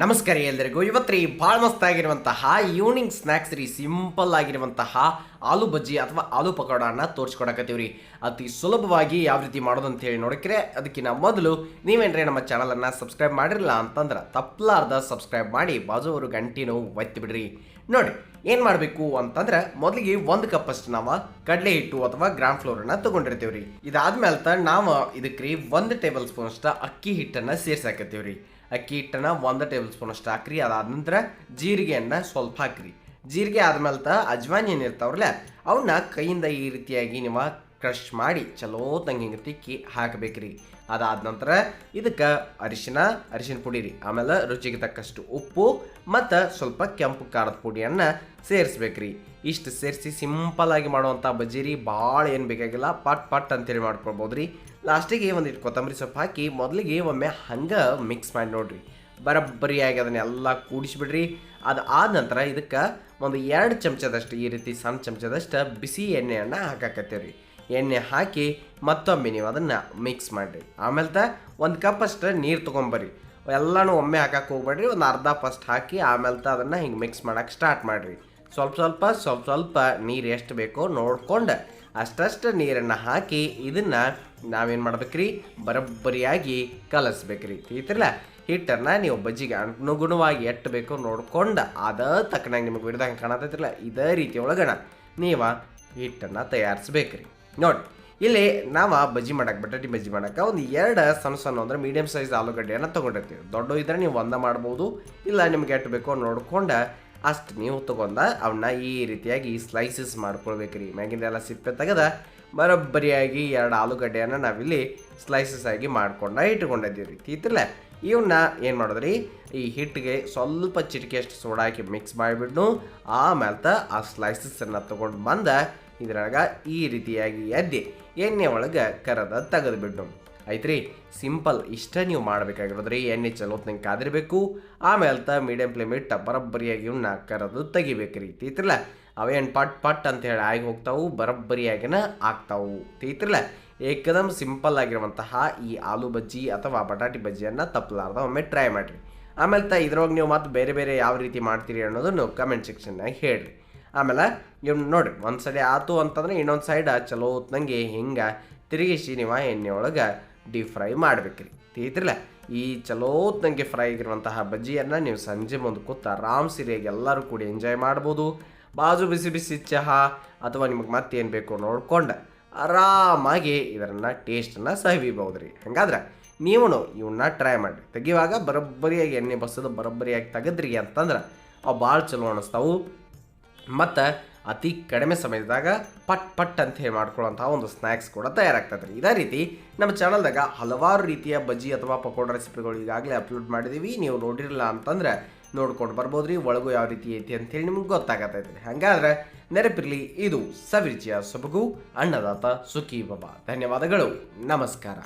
ನಮಸ್ಕಾರ ಎಲ್ಲರಿಗೂ. ಇವತ್ತು ರೀ ಭಾಳ ಮಸ್ತ್ ಆಗಿರುವಂತಹ ಈವ್ನಿಂಗ್ ಸ್ನ್ಯಾಕ್ಸ್ ರೀ ಸಿಂಪಲ್ ಆಗಿರುವಂತಹ ಆಲೂ ಬಜ್ಜಿ ಅಥವಾ ಆಲೂ ಪಕೋಡನ ತೋರಿಸ್ಕೊಡಕತ್ತೀವಿ ರೀ ಅತಿ ಸುಲಭವಾಗಿ ಯಾವ ರೀತಿ ಮಾಡೋದು ಅಂತ ಹೇಳಿ ನೋಡಿಕ್ರೆ ಅದಕ್ಕಿಂತ ಮೊದಲು ನೀವೇನ್ರಿ ನಮ್ಮ ಚಾನಲನ್ನು ಸಬ್ಸ್ಕ್ರೈಬ್ ಮಾಡಿರಲಿಲ್ಲ ಅಂತಂದ್ರೆ ತಪ್ಪಲಾರ್ದ ಸಬ್ಸ್ಕ್ರೈಬ್ ಮಾಡಿ, ಬಾಜು ಗಂಟಿನೂ ಒತ್ತಿ ಬಿಡ್ರಿ. ನೋಡಿ ಏನು ಮಾಡಬೇಕು ಅಂತಂದ್ರೆ ಮೊದಲಿಗೆ ಒಂದು ಕಪ್ ಅಷ್ಟು ನಾವು ಕಡಲೆ ಹಿಟ್ಟು ಅಥವಾ ಗ್ರಾಮ್ ಫ್ಲೋರನ್ನು ತೊಗೊಂಡಿರ್ತೀವಿ ರೀ ಇದಾದ್ಮೇಲೆ ನಾವು ಇದಕ್ಕೆ ರೀ ಒಂದು ಟೇಬಲ್ ಸ್ಪೂನ್ ಅಷ್ಟ ಅಕ್ಕಿ ಹಿಟ್ಟನ್ನು ಸೇರ್ಸಾಕತ್ತೀವಿ ಅಕ್ಕಿ ಹಿಟ್ಟನ್ನು ಒಂದು ಟೇಬಲ್ ಸ್ಪೂನ್ ಅಷ್ಟು ಹಾಕ್ರಿ, ಅದಾದ ನಂತರ ಜೀರಿಗೆಯನ್ನು ಸ್ವಲ್ಪ ಹಾಕ್ರಿ. ಜೀರಿಗೆ ಆದ್ಮೇಲೆ ತ ಅಜ್ವಾನ್ ಏನಿರ್ತಾವ್ರಲ್ಲ ಅವನ್ನ ಕೈಯಿಂದ ಈ ರೀತಿಯಾಗಿ ನೀವು ಕ್ರಷ್ ಮಾಡಿ ಚಲೋ ಹಿಂಗೆ ತಿಕ್ಕಿ ಹಾಕಬೇಕ್ರಿ. ಅದಾದ ನಂತರ ಇದಕ್ಕೆ ಅರಿಶಿನ ಅರಿಶಿನ ಪುಡಿ ರೀ. ಆಮೇಲೆ ರುಚಿಗೆ ತಕ್ಕಷ್ಟು ಉಪ್ಪು ಮತ್ತು ಸ್ವಲ್ಪ ಕೆಂಪು ಖಾರದ ಪುಡಿಯನ್ನು ಸೇರಿಸ್ಬೇಕ್ರಿ. ಇಷ್ಟು ಸೇರಿಸಿ ಸಿಂಪಲ್ ಆಗಿ ಮಾಡುವಂಥ ಬಜ್ಜಿರಿ ಭಾಳ ಏನು ಬೇಕಾಗಿಲ್ಲ. ಪಟ್ ಪಟ್ ಅಂತೇಳಿ ಮಾಡ್ಕೊಳ್ಬೋದು ರೀ ಲಾಸ್ಟಿಗೆ ಒಂದಿಟ್ಟು ಕೊತ್ತಂಬರಿ ಸೊಪ್ಪು ಹಾಕಿ ಮೊದಲಿಗೆ ಒಮ್ಮೆ ಹಂಗೆ ಮಿಕ್ಸ್ ಮಾಡಿ ನೋಡ್ರಿ. ಬರಬ್ಬರಿಯಾಗಿ ಅದನ್ನೆಲ್ಲ ಕೂಡಿಸಿಬಿಡ್ರಿ. ಅದು ಆದ ನಂತರ ಇದಕ್ಕೆ ಒಂದು ಎರಡು ಚಮಚದಷ್ಟು ಈ ರೀತಿ ಸಣ್ಣ ಚಮಚದಷ್ಟು ಬಿಸಿ ಎಣ್ಣೆಯನ್ನು ಹಾಕಾಕತ್ತೀವಿ ಎಣ್ಣೆ ಹಾಕಿ ಮತ್ತೊಮ್ಮೆ ನೀವು ಅದನ್ನು ಮಿಕ್ಸ್ ಮಾಡಿರಿ. ಆಮೇಲೆ ತ ಒಂದು ಕಪ್ ಅಷ್ಟು ನೀರು ತೊಗೊಂಬರ್ರಿ. ಎಲ್ಲನೂ ಒಮ್ಮೆ ಹಾಕಕ್ಕೆ ಹೋಗ್ಬೇಡ್ರಿ ಒಂದು ಅರ್ಧ ಫಸ್ಟ್ ಹಾಕಿ ಆಮೇಲೆ ತ ಅದನ್ನು ಹಿಂಗೆ ಮಿಕ್ಸ್ ಮಾಡೋಕ್ಕೆ ಸ್ಟಾರ್ಟ್ ಮಾಡಿರಿ. ಸ್ವಲ್ಪ ಸ್ವಲ್ಪ ಸ್ವಲ್ಪ ಸ್ವಲ್ಪ ನೀರು ಎಷ್ಟು ಬೇಕೋ ನೋಡಿಕೊಂಡು ಅಷ್ಟಷ್ಟು ನೀರನ್ನು ಹಾಕಿ ಇದನ್ನು ನಾವೇನು ಮಾಡ್ಬೇಕ್ರಿ? ಬರೋಬ್ಬರಿಯಾಗಿ ಕಲಸ್ಬೇಕ್ರಿ. ತಿಳಿತಿರಲ್ಲ ಹಿಟ್ಟನ್ನು ನೀವು ಬಜ್ಜಿಗೆ ಅನುಗುಣವಾಗಿ ಎಟ್ಟು ಬೇಕೋ ನೋಡ್ಕೊಂಡು ಅದ ತಕ್ಕನಾಗಿ ನಿಮಗೆ ಬಿಡ್ದಂಗೆ ಕಾಣತೈತಿರಲ್ಲ ಇದೇ ರೀತಿ ಒಳಗಣ ನೀವು ಹಿಟ್ಟನ್ನು ತಯಾರಿಸ್ಬೇಕ್ರಿ. ನೋಡಿ, ಇಲ್ಲಿ ನಾವು ಬಜ್ಜಿ ಮಾಡಕ್ಕೆ ಬಟಾಟಿ ಬಜ್ಜಿ ಮಾಡಕ್ಕೆ ಒಂದು ಎರಡು ಸಣ್ಣ ಸಣ್ಣ ಅಂದರೆ ಮೀಡಿಯಮ್ ಸೈಜ್ ಆಲೂಗಡ್ಡೆಯನ್ನು ತೊಗೊಂಡಿರ್ತೀವಿ. ದೊಡ್ಡ ಇದ್ರೆ ನೀವು ಒಂದ ಮಾಡ್ಬೋದು, ಇಲ್ಲ ನಿಮ್ಗೆ ಎಷ್ಟು ಬೇಕೋ ನೋಡ್ಕೊಂಡು ಅಷ್ಟು ನೀವು ತೊಗೊಂಡ ಅವನ್ನ ಈ ರೀತಿಯಾಗಿ ಸ್ಲೈಸಸ್ ಮಾಡ್ಕೊಳ್ಬೇಕ್ರಿ. ಮ್ಯಾಗಿಂದ ಎಲ್ಲ ಸಿಪ್ಪೆ ತೆಗೆದ ಬರೋಬ್ಬರಿಯಾಗಿ ಎರಡು ಆಲೂಗಡ್ಡೆಯನ್ನು ನಾವಿಲ್ಲಿ ಸ್ಲೈಸಸ್ ಆಗಿ ಮಾಡ್ಕೊಂಡ ಇಟ್ಕೊಂಡಿದ್ದೀವಿ ರೀ ತೀತಿರ್ಲ ಇವನ್ನ ಏನು ಮಾಡಿದ್ರಿ? ಈ ಹಿಟ್ಟಿಗೆ ಸ್ವಲ್ಪ ಚಿಟಿಕೆಯಷ್ಟು ಸೋಡಾ ಹಾಕಿ ಮಿಕ್ಸ್ ಮಾಡಿಬಿಟ್ಟು ಆಮೇಲೆ ಆ ಸ್ಲೈಸಸನ್ನು ತೊಗೊಂಡು ಬಂದ ಇದ್ರಾಗ ಈ ರೀತಿಯಾಗಿ ಎದ್ದಿ ಎಣ್ಣೆ ಒಳಗೆ ಕರದ ತೆಗೆದು ಬಿಟ್ಟು ಐತ್ರಿ, ಸಿಂಪಲ್ ಇಷ್ಟ ನೀವು ಮಾಡಬೇಕಾಗಿರೋದ್ರಿ. ಎಣ್ಣೆ ಚಲೋತ್ನಂಗೆ ಕಾದಿರಬೇಕು. ಆಮೇಲೆ ತ ಮೀಡಿಯಂ ಫ್ಲೇಮ್ ಇಟ್ಟ ಬರೋಬ್ಬರಿಯಾಗಿ ಇವನ್ನ ಕರದು ತೆಗಿಬೇಕ್ರಿ. ತೀತ್ರಲ್ಲ ಅವೇನು ಪಟ್ ಪಟ್ ಅಂತ ಹೇಳಿ ಆಗಿ ಹೋಗ್ತಾವು, ಬರಬ್ಬರಿಯಾಗಿನ ಆಗ್ತಾವು. ತೀತ್ರಲ್ಲ ಏಕದಮ್ ಸಿಂಪಲ್ ಆಗಿರುವಂತಹ ಈ ಆಲೂ ಬಜ್ಜಿ ಅಥವಾ ಬಟಾಟಿ ಬಜ್ಜಿಯನ್ನು ತಪ್ಪಲಾರ್ದ ಒಮ್ಮೆ ಟ್ರೈ ಮಾಡಿರಿ. ಆಮೇಲೆ ತ ಇದ್ರೊಳಗೆ ನೀವು ಮತ್ತೆ ಬೇರೆ ಬೇರೆ ಯಾವ ರೀತಿ ಮಾಡ್ತೀರಿ ಅನ್ನೋದನ್ನು ಕಮೆಂಟ್ ಸೆಕ್ಷನ್ನಾಗ ಹೇಳ್ರಿ. ಆಮೇಲೆ ಇವ್ನು ನೋಡಿರಿ ಒಂದು ಆತು ಅಂತಂದ್ರೆ ಇನ್ನೊಂದು ಸೈಡ್ ಚಲೋ ಹೊತ್ನಂಗೆ ಹಿಂಗೆ. ತಿರುಗಿಸಿ ನೀವು ಎಣ್ಣೆ ಒಳಗೆ ಡೀಪ್ ಫ್ರೈ ಮಾಡ್ಬೇಕ್ರಿ. ತಿಳಿತಿರಲ್ಲ ಈ ಚಲೋ ಹೊತ್ನಂಗೆ ಫ್ರೈ ಆಗಿರುವಂತಹ ಬಜ್ಜಿಯನ್ನು ನೀವು ಸಂಜೆ ಮುಂದೆ ಕೂತು ಆರಾಮ್ ಸಿರಿಯಾಗಿ ಎಲ್ಲರೂ ಕೂಡಿ ಎಂಜಾಯ್ ಮಾಡ್ಬೋದು. ಬಾಜು ಬಿಸಿ ಬಿಸಿ ಚಹಾ ಅಥವಾ ನಿಮಗೆ ಮತ್ತೇನು ಬೇಕು ನೋಡ್ಕೊಂಡು ಆರಾಮಾಗಿ ಇದನ್ನು ಟೇಸ್ಟನ್ನು ಸವಿಬಹುದು ರೀ ಹಂಗಾದ್ರೆ ನೀವು ಇವನ್ನ ಟ್ರೈ ಮಾಡಿರಿ. ತೆಗಿವಾಗ ಬರೋಬ್ಬರಿಯಾಗಿ ಎಣ್ಣೆ ಬಸದು ಬರೋಬ್ಬರಿಯಾಗಿ ತೆಗೆದ್ರಿ ಅಂತಂದ್ರೆ ಅವು ಭಾಳ ಚಲೋ ಅನ್ನಿಸ್ತಾವು ಮತ್ತು ಅತಿ ಕಡಿಮೆ ಸಮಯದಾಗ ಪಟ್ ಪಟ್ ಅಂತ ಹೇಳಿ ಮಾಡ್ಕೊಳ್ಳೋಂಥ ಒಂದು ಸ್ನ್ಯಾಕ್ಸ್ ಕೂಡ ತಯಾರಾಗ್ತದೆ ರೀ. ಇದೇ ರೀತಿ ನಮ್ಮ ಚಾನಲ್ದಾಗ ಹಲವಾರು ರೀತಿಯ ಬಜ್ಜಿ ಅಥವಾ ಪಕೋಡ ರೆಸಿಪಿಗಳು ಈಗಾಗಲೇ ಅಪ್ಲೋಡ್ ಮಾಡಿದ್ದೀವಿ ನೀವು ನೋಡಿರಲ್ಲ ಅಂತಂದ್ರೆ ನೋಡ್ಕೊಂಡು ಬರ್ಬೋದು ರೀ. ಒಳಗು ಯಾವ ರೀತಿ ಐತಿ ಅಂತೇಳಿ ನಿಮ್ಗೆ ಗೊತ್ತಾಗತ್ತೈತೆ ಹಾಗಾದ್ರೆ ನೆನಪಿರಲಿ, ಇದು ಸವಿರ್ಜಿಯ ಸೊಬಗು, ಅನ್ನದಾತ ಸುಖಿ ಬಾಬಾ. ಧನ್ಯವಾದಗಳು. ನಮಸ್ಕಾರ.